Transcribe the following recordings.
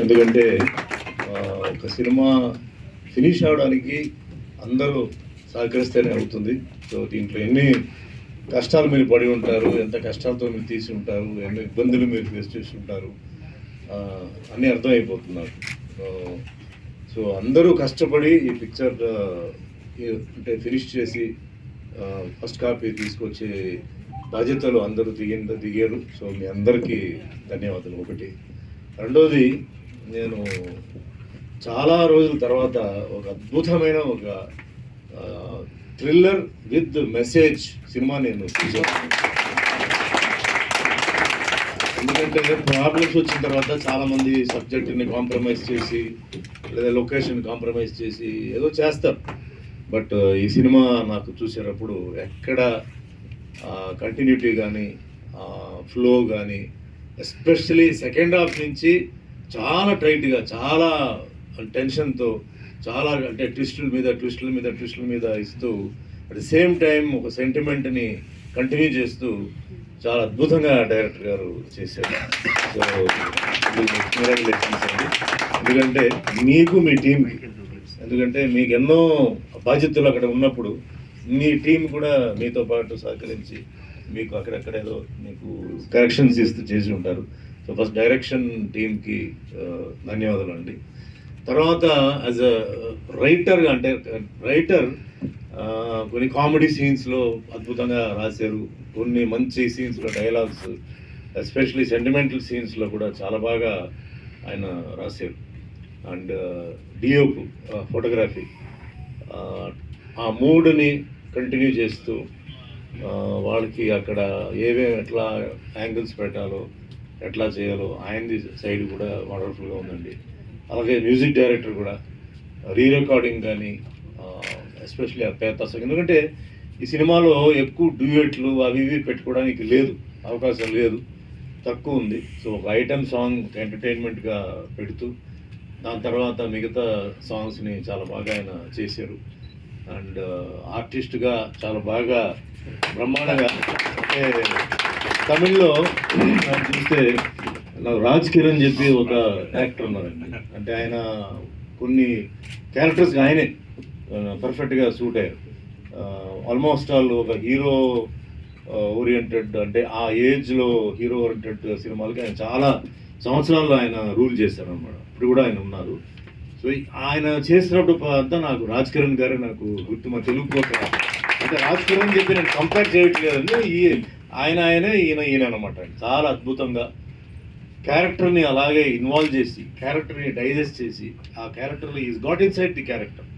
ఎందుకంటే ఒక cinema finish అవడానికి అందరూ సహకరిస్తేనే అవుతుంది. సో దీంట్లో ఎన్ని కష్టాలు మీరు పడి ఉంటారు ఎంత కష్టాలతో మీరు తీసి ఉంటారు ఎన్ని ఇబ్బందులు మీరు ఫేస్ చేసి ఉంటారు అని అన్నీ అర్థమైపోతున్నారు. సో సో అందరూ కష్టపడి ఈ పిక్చర్ అంటే ఫినిష్ చేసి ఫస్ట్ కాపీ తీసుకొచ్చే బాధ్యతలు అందరూ దిగింద దిగారు. సో మీ అందరికీ ధన్యవాదాలు. ఒకటి. రెండోది నేను చాలా రోజుల తర్వాత ఒక అద్భుతమైన ఒక థ్రిల్లర్ విత్ మెసేజ్ సినిమా నేను చూసాను ఎందుకంటే ప్రాబ్లమ్స్ వచ్చిన తర్వాత చాలామంది సబ్జెక్టుని కాంప్రమైజ్ చేసి లేదా లొకేషన్ కాంప్రమైజ్ చేసి ఏదో చేస్తారు. బట్ ఈ సినిమా నాకు చూసేటప్పుడు ఎక్కడ కంటిన్యూటీ కానీ ఫ్లో కానీ ఎస్పెషలీ సెకండ్ హాఫ్ నుంచి చాలా టైట్గా చాలా టెన్షన్తో చాలా అంటే ట్విస్టుల మీద ట్విస్టుల మీద ట్విస్టుల మీద ఇస్తూ అట్ ద సేమ్ టైం ఒక సెంటిమెంట్ని కంటిన్యూ చేస్తూ చాలా అద్భుతంగా డైరెక్టర్ గారు చేశారు. సో కంగ్రాచులేషన్స్ అండి. ఎందుకంటే మీకు మీ టీంకి ఎందుకంటే మీకు ఎన్నో బాధ్యతలు అక్కడ ఉన్నప్పుడు మీ టీం కూడా మీతో పాటు సహకరించి మీకు అక్కడక్కడ ఏదో మీకు కరెక్షన్స్ ఇస్తూ చేసి ఉంటారు. సో ఫస్ట్ డైరెక్షన్ టీంకి ధన్యవాదాలు అండి. తర్వాత యాజ్ అ రైటర్ అంటే uh, రైటర్ uh, కొన్ని కామెడీ సీన్స్లో అద్భుతంగా రాశారు. కొన్ని మంచి సీన్స్లో డైలాగ్స్ ఎస్పెషలీ సెంటిమెంటల్ సీన్స్లో కూడా చాలా బాగా ఆయన రాశారు. అండ్ డిఓప్ ఫోటోగ్రఫీ ఆ మూడ్ని కంటిన్యూ చేస్తూ uh, వాళ్ళకి అక్కడ ఏవే ఎట్లా యాంగిల్స్ పెట్టాలో ఎట్లా చేయాలో ఆయనది సైడ్ కూడా వండర్ఫుల్గా ఉందండి. అలాగే మ్యూజిక్ డైరెక్టర్ కూడా రీ రికార్డింగ్ కానీ ఎస్పెషల్లీ ఆ పేపర్స్ ఎందుకంటే ఈ సినిమాలో ఎక్కువ డ్యూయెట్లు అవి ఇవి పెట్టుకోవడానికి లేదు అవకాశం లేదు తక్కువ ఉంది. సో ఒక ఐటమ్ సాంగ్ ఎంటర్టైన్మెంట్గా పెడుతూ దాని తర్వాత మిగతా సాంగ్స్ని చాలా బాగా ఆయన చేశారు. అండ్ ఆర్టిస్ట్గా చాలా బాగా బ్రహ్మాండంగా అంటే తమిళ్ళో చూస్తే నాకు రాజ్ కిరణ్ చెప్పి ఒక యాక్టర్ ఉన్నారండి. అంటే ఆయన కొన్ని క్యారెక్టర్స్కి ఆయనే పర్ఫెక్ట్గా సూట్ అయ్యారు. ఆల్మోస్ట్ ఆల్ ఒక హీరో ఓరియంటెడ్ అంటే ఆ ఏజ్లో హీరో ఓరియంటెడ్ సినిమాలకి ఆయన చాలా సంవత్సరాలు ఆయన రూల్ చేశారు అనమాట ఇప్పుడు కూడా ఆయన ఉన్నారు. సో ఆయన చేసినప్పుడు అంతా నాకు రాజ్ కిరణ్ గారే నాకు గుర్తు మా తెలుగు అంటే రాజ్ కిరణ్ చెప్పి నేను కంపేర్ చేయట్లేదండి ఈ ఆయన ఆయనే ఈయన ఈయన అనమాట చాలా అద్భుతంగా క్యారెక్టర్ని అలాగే ఇన్వాల్వ్ చేసి క్యారెక్టర్ని డైజెస్ట్ చేసి ఆ క్యారెక్టర్లో is got inside the character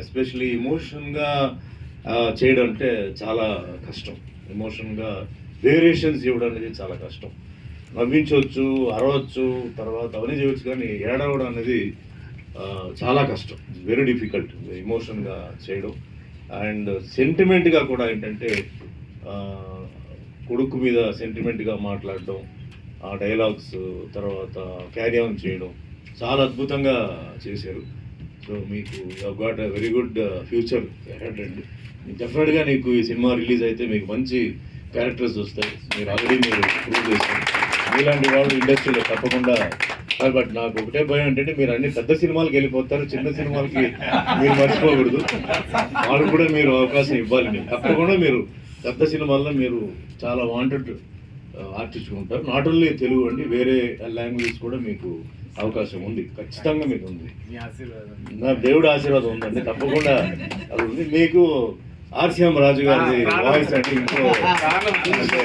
especially ఇమోషన్గా చేయడం అంటే చాలా కష్టం. ఎమోషన్గా వేరియేషన్స్ ఇవ్వడం అనేది చాలా కష్టం. నవ్వించవచ్చు అరవచ్చు తర్వాత అవన్నీ చేయవచ్చు కానీ ఏడవడం అనేది చాలా కష్టం. వెరీ డిఫికల్ట్ ఎమోషన్గా చేయడం. అండ్ సెంటిమెంట్గా కూడా ఏంటంటే కొడుకు మీద సెంటిమెంట్గా మాట్లాడడం ఆ డైలాగ్స్ తర్వాత క్యారీ ఆన్ చేయడం చాలా అద్భుతంగా చేశారు. సో మీకు got a very good future అండి డెఫినెట్గా నీకు ఈ సినిమా రిలీజ్ అయితే మీకు మంచి క్యారెక్టర్స్ వస్తాయి. మీరు ఆల్రెడీ మీరు ప్రూవ్ చేశారు. మీలాంటి వాళ్ళు ఇండస్ట్రీలో తప్పకుండా బట్ నాకు ఒకటే భయం ఏంటంటే మీరు అన్ని పెద్ద సినిమాలకు వెళ్ళిపోతారు చిన్న సినిమాలకి మీరు మర్చిపోకూడదు. వాళ్ళు కూడా మీరు అవకాశం ఇవ్వాలి. మీరు తప్పకుండా మీరు పెద్ద సినిమాల్లో మీరు చాలా వాంటెడ్ ఆర్టిస్ట్ ఉంటారు. నాట్ ఓన్లీ తెలుగు అండి వేరే లాంగ్వేజ్ కూడా మీకు అవకాశం ఉంది. ఖచ్చితంగా మీకు ఉంది. నా దేవుడి ఆశీర్వాదం ఉందండి. తప్పకుండా అది ఉంది. మీకు ఆర్సీఎం రాజు గారి వాయిస్ అంటే ఇంకో అంటే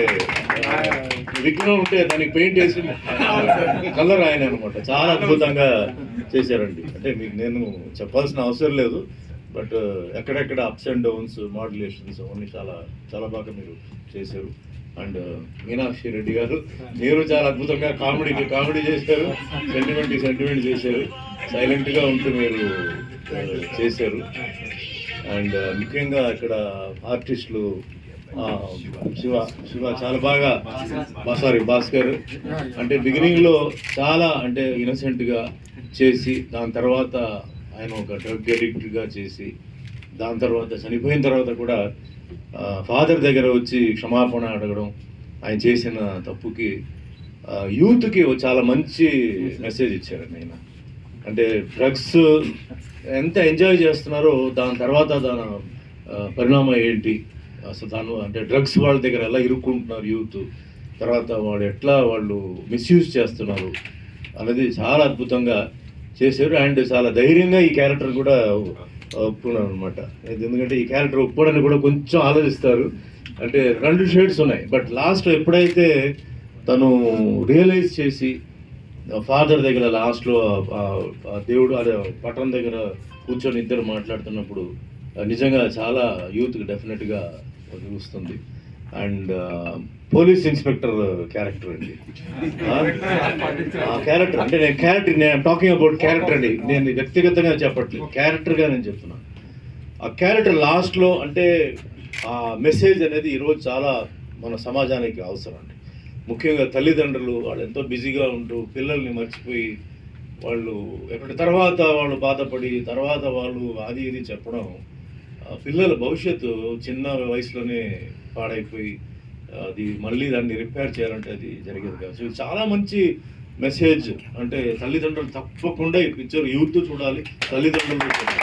విగ్రహం ఉంటే దానికి పెయింట్ వేసి కలర్ ఆయన అనమాట చాలా అద్భుతంగా చేశారండి. అంటే మీకు నేను చెప్పాల్సిన అవసరం లేదు. బట్ uh, ఎక్కడెక్కడ అప్స్ అండ్ డౌన్స్ మాడ్యులేషన్స్ అవన్నీ చాలా చాలా బాగా మీరు చేశారు. అండ్ uh, మీనాక్షి రెడ్డి గారు మీరు చాలా అద్భుతంగా కామెడీ కామెడీ చేశారు సెంటిమెంట్ సెంటిమెంట్ చేశారు. సైలెంట్గా ఉంటూ మీరు uh, చేశారు. అండ్ ముఖ్యంగా ఇక్కడ ఆర్టిస్టులు శివ శివ చాలా బాగా సారీ భాస్కర్. అంటే బిగినింగ్లో చాలా అంటే ఇన్నసెంట్గా చేసి దాని తర్వాత ఆయన ఒక డ్రగ్ అడిక్ట్గా చేసి దాని తర్వాత చనిపోయిన తర్వాత కూడా ఫాదర్ దగ్గర వచ్చి క్షమాపణ అడగడం ఆయన చేసిన తప్పుకి యూత్కి చాలా మంచి మెసేజ్ ఇచ్చారండి ఆయన. అంటే డ్రగ్స్ ఎంత ఎంజాయ్ చేస్తున్నారో దాని తర్వాత దాని పరిణామం ఏంటి? అసలు దాని అంటే డ్రగ్స్ వాళ్ళ దగ్గర ఎలా ఇరుక్కుంటున్నారు యూత్? తర్వాత వాళ్ళు ఎట్లా వాళ్ళు మిస్యూజ్ చేస్తున్నారు? అనేది చాలా అద్భుతంగా చేశారు అండ్ చాలా ధైర్యంగా ఈ క్యారెక్టర్ కూడా ఒప్పుకున్నాను అనమాట ఎందుకంటే ఈ క్యారెక్టర్ ఒప్పుకోవడానికి కూడా కొంచెం ఆలోచిస్తారు. అంటే రెండు షేడ్స్ ఉన్నాయి. బట్ లాస్ట్ ఎప్పుడైతే తను రియలైజ్ చేసి ఫాదర్ దగ్గర లాస్ట్లో దేవుడు అదే పట్టణం దగ్గర కూర్చొని ఇద్దరు మాట్లాడుతున్నప్పుడు నిజంగా చాలా యూత్కి డెఫినెట్గా చూస్తుంది అండ్ పోలీస్ ఇన్స్పెక్టర్ క్యారెక్టర్ అండి. ఆ? క్యారెక్టర్ అంటే నేను క్యారెక్టర్ నేను టాకింగ్ అబౌట్ క్యారెక్టర్ అండి. నేను వ్యక్తిగతంగా చెప్పట్లేదు. క్యారెక్టర్గా నేను చెప్తున్నాను ఆ క్యారెక్టర్ లాస్ట్లో అంటే ఆ మెసేజ్ అనేది ఈరోజు చాలా మన సమాజానికి అవసరం అండి. ముఖ్యంగా తల్లిదండ్రులు వాళ్ళు ఎంతో బిజీగా ఉంటూ పిల్లల్ని మర్చిపోయి వాళ్ళు ఎక్కడ తర్వాత వాళ్ళు బాధపడి తర్వాత వాళ్ళు అది ఇది చెప్పడం పిల్లల భవిష్యత్తు చిన్న వయసులోనే పాడైపోయి అది మళ్ళీ దాన్ని రిపేర్ చేయాలంటే అది జరిగేది కాదు. సో ఇది చాలా మంచి మెసేజ్ అంటే తల్లిదండ్రులు తప్పకుండా ఈ పిక్చర్ యూత్ చూడాలి తల్లిదండ్రులు చూడాలి.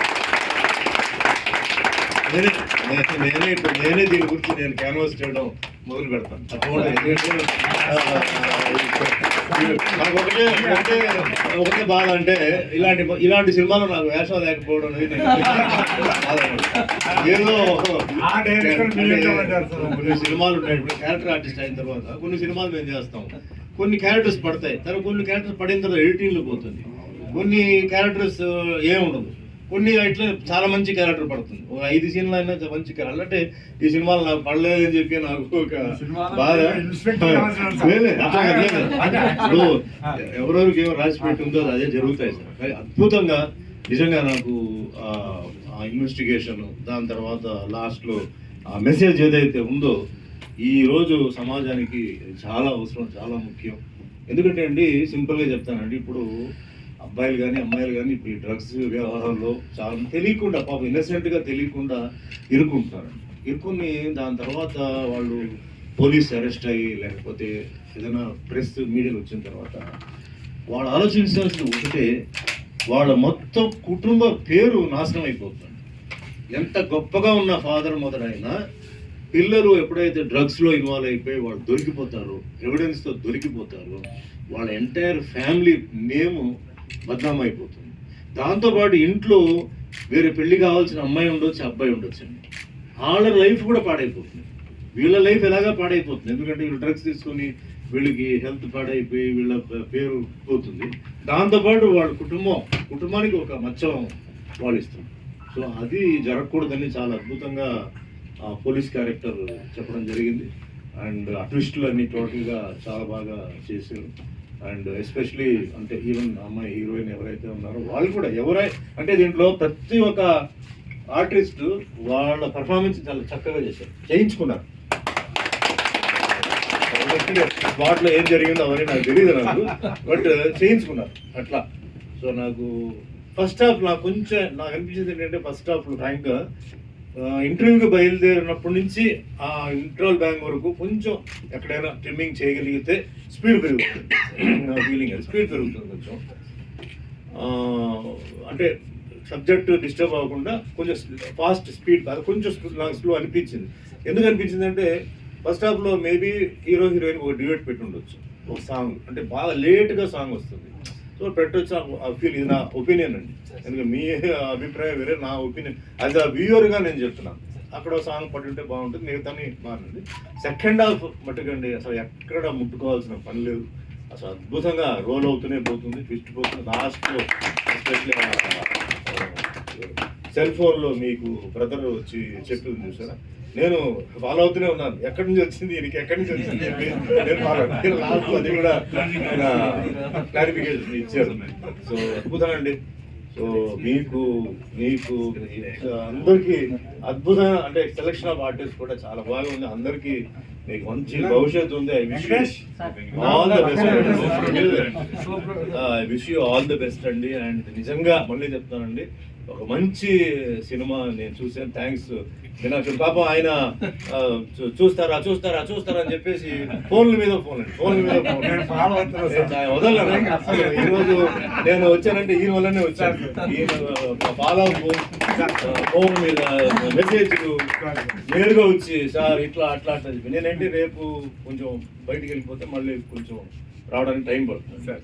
నేనే నేనే- ఇప్పుడు నేనే దీని గురించి నేను క్యాన్వాస్ చేయడం మొదలు పెడతాను నాకు ఒకటే ఒకటే ఒకటే బాధ అంటే ఇలాంటి ఇలాంటి సినిమాలో నాకు వేషం లేకపోవడం అనేది. ఏదో. కొన్ని సినిమాలు ఉంటాయి ఇప్పుడు క్యారెక్టర్ ఆర్టిస్ట్ అయిన తర్వాత కొన్ని సినిమాలు మేము చేస్తాం కొన్ని క్యారెక్టర్స్ పడతాయి తర్వాత కొన్ని క్యారెక్టర్స్ పడిన తర్వాత ఎడిటింగ్లో పోతుంది కొన్ని క్యారెక్టర్స్ ఏముండదు కొన్ని ఇట్లా చాలా మంచి క్యారెక్టర్ పడుతుంది. ఒక ఐదు సీన్లు అయినా మంచి క్యారెక్టర్ అంటే ఈ సినిమాలు నాకు పడలేదని చెప్పి నాకు ఒక బాధ. ఇప్పుడు ఎవరెవరికి ఏమో రాసి పెట్టి ఉందో అదే జరుగుతాయి సార్. కానీ అద్భుతంగా నిజంగా నాకు ఆ ఇన్వెస్టిగేషన్ దాని తర్వాత లాస్ట్లో ఆ మెసేజ్ ఏదైతే ఉందో ఈ రోజు సమాజానికి చాలా అవసరం చాలా ముఖ్యం. ఎందుకంటే అండి సింపుల్గా చెప్తానండి. ఇప్పుడు అబ్బాయిలు కానీ అమ్మాయిలు కానీ ఇప్పుడు ఈ డ్రగ్స్ వ్యవహారంలో చాలా తెలియకుండా పాపం ఇన్నసెంట్గా తెలియకుండా ఇరుక్కుంటారు ఇరుక్కుని దాని తర్వాత వాళ్ళు పోలీస్ అరెస్ట్ అయ్యి లేకపోతే ఏదైనా ప్రెస్ మీడియాలు వచ్చిన తర్వాత వాళ్ళు ఆలోచించాల్సింది ఒకటే వాళ్ళ మొత్తం కుటుంబ పేరు నాశనం అయిపోతుంది. ఎంత గొప్పగా ఉన్న ఫాదర్ మొదలైనా పిల్లలు ఎప్పుడైతే డ్రగ్స్లో ఇన్వాల్వ్ అయిపోయి వాళ్ళు దొరికిపోతారు ఎవిడెన్స్తో దొరికిపోతారు వాళ్ళ ఎంటైర్ ఫ్యామిలీ నేము బద్నాం అయిపోతుంది దాంతోపాటు ఇంట్లో వేరే పెళ్ళి కావాల్సిన అమ్మాయి ఉండొచ్చు అబ్బాయి ఉండొచ్చు అండి. వాళ్ళ లైఫ్ కూడా పాడైపోతుంది. వీళ్ళ లైఫ్ ఎలాగా పాడైపోతుంది? ఎందుకంటే వీళ్ళు డ్రగ్స్ తీసుకొని వీళ్ళకి హెల్త్ పాడైపోయి వీళ్ళ పేరు పోతుంది. దాంతోపాటు వాళ్ళ కుటుంబం కుటుంబానికి ఒక మచ్చం వాళ్ళు సో అది జరగకూడదని చాలా అద్భుతంగా ఆ పోలీస్ క్యారెక్టర్ చెప్పడం జరిగింది. అండ్ ఆ ట్విస్టులు అన్ని టోటల్గా చాలా బాగా చేశారు. అండ్ ఎస్పెషలీ అంటే ఈవెన్ అమ్మాయి హీరోయిన్ ఎవరైతే ఉన్నారో వాళ్ళు కూడా ఎవరై అంటే దీంట్లో ప్రతి ఒక్క ఆర్టిస్ట్ వాళ్ళ పర్ఫార్మెన్స్ చాలా చక్కగా చేశారు. చేయించుకున్నారు. స్పాట్లో ఏం జరిగిందో అవన్నీ నాకు తెలియదు నాకు. బట్ చేయించుకున్నారు. అట్లా. సో నాకు ఫస్ట్ హాఫ్ నాకు కొంచెం నాకు అనిపించింది ఏంటంటే ఫస్ట్ హాఫ్ ఫ్రాంక్గా ఇంటర్వ్యూకి బయలుదేరినప్పటి నుంచి ఆ ఇంటర్వల్ బ్యాంక్ వరకు కొంచెం ఎక్కడైనా ట్రిమ్మింగ్ చేయగలిగితే స్పీడ్ పెరుగుతుంది. నా ఫీలింగ్ స్పీడ్ పెరుగుతుంది కొంచెం. అంటే సబ్జెక్ట్ డిస్టర్బ్ అవ్వకుండా కొంచెం ఫాస్ట్ స్పీడ్ అది కొంచెం నాకు స్లో అనిపించింది. ఎందుకు అనిపించింది అంటే ఫస్ట్ హాఫ్లో మేబీ హీరో హీరోయిన్ ఒక డివేట్ పెట్టి ఉండొచ్చు. ఒక సాంగ్ అంటే బాగా లేట్గా సాంగ్ వస్తుంది. సో పెట్టొచ్చు నాకు ఫీల్ ఇది నా ఒపీనియన్ అండి. ఎందుకంటే మీ అభిప్రాయం వేరే నా ఒపీనియన్ అది అ వ్యూవర్గా నేను చెప్తున్నాను అక్కడ సాంగ్ పట్టుంటే బాగుంటుంది. మిగతాని బాగుంది సెకండ్ హాఫ్ మట్టుకండి అసలు ఎక్కడ ముట్టుకోవాల్సిన పని లేదు. అసలు అద్భుతంగా రోల్ అవుతూనే పోతుంది ట్విస్ట్ పోతుంది. లాస్ట్ ఎస్పెషలీ సెల్ ఫోన్లో మీకు బ్రదర్ వచ్చి చెప్పింది చూసారా? నేను ఫాలో అవుతూనే ఉన్నాను. ఎక్కడి నుంచి వచ్చింది ఈయనకి? ఎక్కడి నుంచి వచ్చింది చెప్పి నేను ఫాలో నేను లాస్ట్ అది కూడా క్లారిఫికేషన్ ఇచ్చారు. సో అద్భుతం అండి. సో మీకు మీకు అందరికీ అద్భుతమైన అంటే సెలక్షన్ ఆఫ్ ఆర్టిస్ట్ కూడా చాలా బాగా ఉంది అందరికీ మీకు మంచి భవిష్యత్తు ఉంది. I wish all the best I wish you all the best అండి. అండ్ నిజంగా మళ్ళీ చెప్తానండి. ఒక మంచి సినిమా నేను చూసాను థ్యాంక్స్ మీనాక్షి పాపం ఆయన చూస్తారా చూస్తారా చూస్తారా అని చెప్పేసి ఫోన్ల మీద ఫోన్ అండి ఫోన్ల. మీద ఫోన్ వదలను. అసలు ఈరోజు నేను వచ్చానంటే ఈయన వల్లనే వచ్చాను. ఈయన ఫాలో ఫోన్ మీద మెసేజ్ నేరుగా వచ్చి సార్ ఇట్లా అట్లా అట్లా చెప్పి. నేనంటే రేపు కొంచెం బయటికి వెళ్ళిపోతే మళ్ళీ కొంచెం రావడానికి టైం పడుతుంది. సార్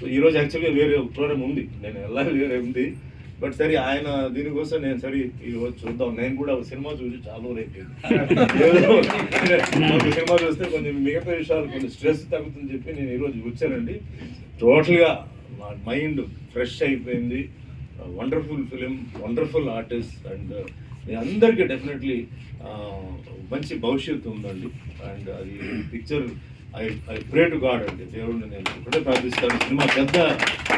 సో ఈ రోజు యాక్చువల్గా వేరే ప్రోగ్రామ్ ఉంది. నేను వెళ్ళాలి వేరే ఉంది? బట్ సరే ఆయన దీనికోసం నేను సరే ఈ రోజు చూద్దాం. నేను కూడా ఒక సినిమా చూసి చాలా రోజులు అయిపోయింది. సినిమా చూస్తే కొంచెం మిగతా విషయాలు కొంచెం స్ట్రెస్ తగ్గుతుందని చెప్పి నేను ఈరోజు వచ్చానండి. టోటల్గా నా మైండ్ ఫ్రెష్ అయిపోయింది. Wonderful film wonderful artist and అందరికీ డెఫినెట్లీ uh, మంచి భవిష్యత్తు ఉందండి. అండ్ అది picture I I pray to God అండి. దేవుడిని నేను ఇప్పుడే ప్రార్థిస్తాను. సినిమా పెద్ద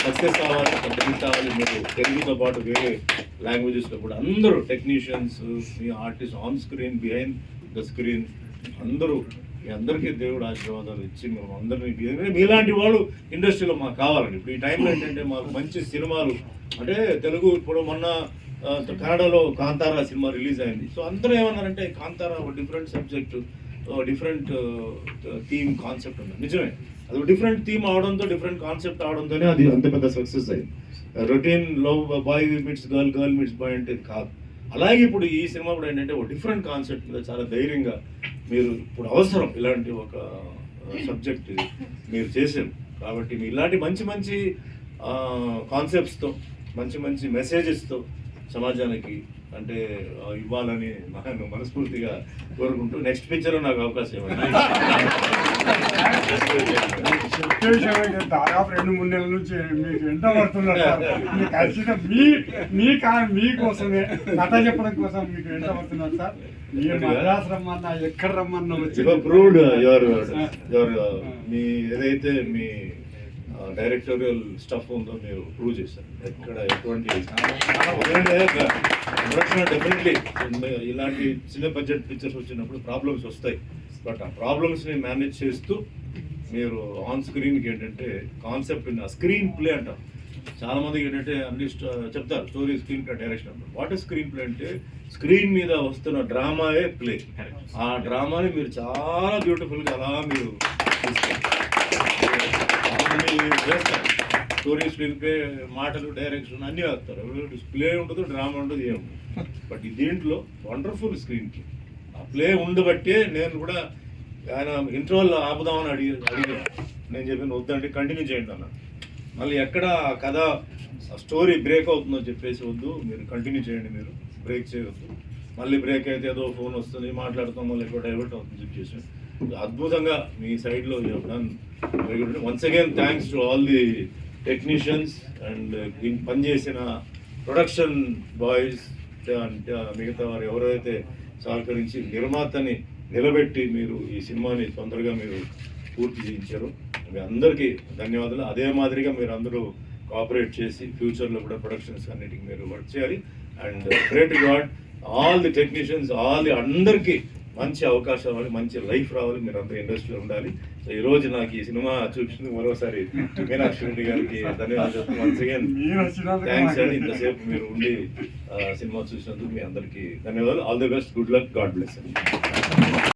సక్సెస్ అవ్వాలి పెద్ద హిట్ అవ్వాలి మీరు తెలుగుతో పాటు వేరే లాంగ్వేజెస్లో కూడా అందరూ technicians me artist on screen behind the screen అందరూ మీ అందరికీ దేవుడు ఆశీర్వాదాలు ఇచ్చి మేము అందరినీ మీ- మీలాంటి వాళ్ళు ఇండస్ట్రీలో మాకు కావాలండి. ఇప్పుడు ఈ టైంలో ఏంటంటే మాకు మంచి సినిమాలు అంటే తెలుగు ఇప్పుడు మొన్న కన్నడలో కాంతారా సినిమా రిలీజ్ అయింది. సో అందరూ ఏమన్నారంటే కాంతారా ఒక different subject different theme concept ఉంది. నిజమే. అది డిఫరెంట్ థీమ్ అవడంతో డిఫరెంట్ కాన్సెప్ట్ అవడంతోనే అది అంత పెద్ద సక్సెస్ అయింది. Routine love boy meets girl girl meets boy అంటే కాదు. అలాగే ఇప్పుడు ఈ సినిమా కూడా ఏంటంటే ఒక డిఫరెంట్ కాన్సెప్ట్ మీద చాలా ధైర్యంగా మీరు ఇప్పుడు అవసరం ఇలాంటి ఒక సబ్జెక్ట్ ఇది మీరు చేశారు. కాబట్టి ఇలాంటి మంచి మంచి కాన్సెప్ట్స్తో మంచి మంచి మెసేజెస్తో సమాజానికి అంటే ఇవ్వాలని నేను మనస్ఫూర్తిగా కోరుకుంటూ నెక్స్ట్ పిక్చర్ నాకు అవకాశం ఇవ్వండి. దాదాపు రెండు మూడు నెలల నుంచి మీకు ఎంట పడుతున్నారు ఖచ్చితంగా మీ మీ మీకోసమే కథ చెప్పడం కోసం మీకు ఎంట పడుతున్నారు సార్. మీరు మద్రాసు రమ్మన్నా ఎక్కడ రమ్మన్నా వచ్చి ప్రూవ్డ్ యువర్ యువర్ మీ ఏదైతే మీ డైరెక్టోరియల్ స్టఫ్ ఉందో మీరు ప్రూవ్ చేశారు. ఎక్కడ ఎటువంటి ప్రొడక్షన్ డెఫినెట్లీ ఇలాంటి చిన్న బడ్జెట్ పిక్చర్స్ వచ్చినప్పుడు ప్రాబ్లమ్స్ వస్తాయి. బట్ ఆ ప్రాబ్లమ్స్ని మేనేజ్ చేస్తూ మీరు ఆన్ స్క్రీన్కి ఏంటంటే కాన్సెప్ట్ స్క్రీన్ ప్లే అంటారు చాలా మందికి ఏంటంటే అన్ని చెప్తారు స్టోరీ స్క్రీన్ ప్లే డైరెక్షన్ అంటారు వాట్ ఇస్ స్క్రీన్ ప్లే అంటే స్క్రీన్ మీద వస్తున్న డ్రామాయే ప్లే ఆ డ్రామాని మీరు చాలా బ్యూటిఫుల్గా అలా మీరు చేస్తారు. స్టోరీ స్క్రీన్ మాటలు డైరెక్షన్ అన్నీ వేస్తారు ప్లే ఉండదు డ్రామా ఉండదు. ఏమి బట్ దీంట్లో వండర్ఫుల్ స్క్రీన్ ప్లే ఆ ప్లే ఉండబట్టే నేను కూడా ఆయన ఇంటర్వల్ ఆపుదామని అడిగి అడిగాను. నేను చెప్పాను వద్దంటే కంటిన్యూ చేయండి అన్న మళ్ళీ ఎక్కడ కథ స్టోరీ బ్రేక్ అవుతుందో చెప్పేసి వద్దు. మీరు కంటిన్యూ చేయండి మీరు. బ్రేక్ చేయవద్దు మళ్ళీ బ్రేక్ అయితే ఏదో ఫోన్ వస్తుంది మాట్లాడుతాం మళ్ళీ ఎక్కువ డైవర్ట్ అవుతుంది చెప్పేసి. అద్భుతంగా మీ సైడ్లో done. Very good once again thanks to all the technicians and దీనికి పనిచేసిన ప్రొడక్షన్ బాయ్స్ అంటే మిగతా వారు ఎవరైతే సహకరించి నిర్మాతని నిలబెట్టి మీరు ఈ సినిమాని తొందరగా మీరు పూర్తి చేయించారు. మీ అందరికీ ధన్యవాదాలు. అదే మాదిరిగా మీరు అందరూ కోఆపరేట్ చేసి ఫ్యూచర్లో కూడా ప్రొడక్షన్స్ అన్నిటికి మీరు వర్క్ చేయాలి. And great God all the technicians all the అందరికీ మంచి అవకాశం రావాలి మంచి లైఫ్ రావాలి. మీరు అందరూ ఇండస్ట్రీలో ఉండాలి. సో ఈ రోజు నాకు ఈ సినిమా చూపించింది మరోసారి మీనాక్షి రెడ్డి గారికి ధన్యవాదాలు. వన్స్ అగైన్ థ్యాంక్స్ అండి. ఇంతసేపు మీరు ఉండి సినిమా చూసినందుకు మీ అందరికీ ధన్యవాదాలు. All the best good luck God bless అండి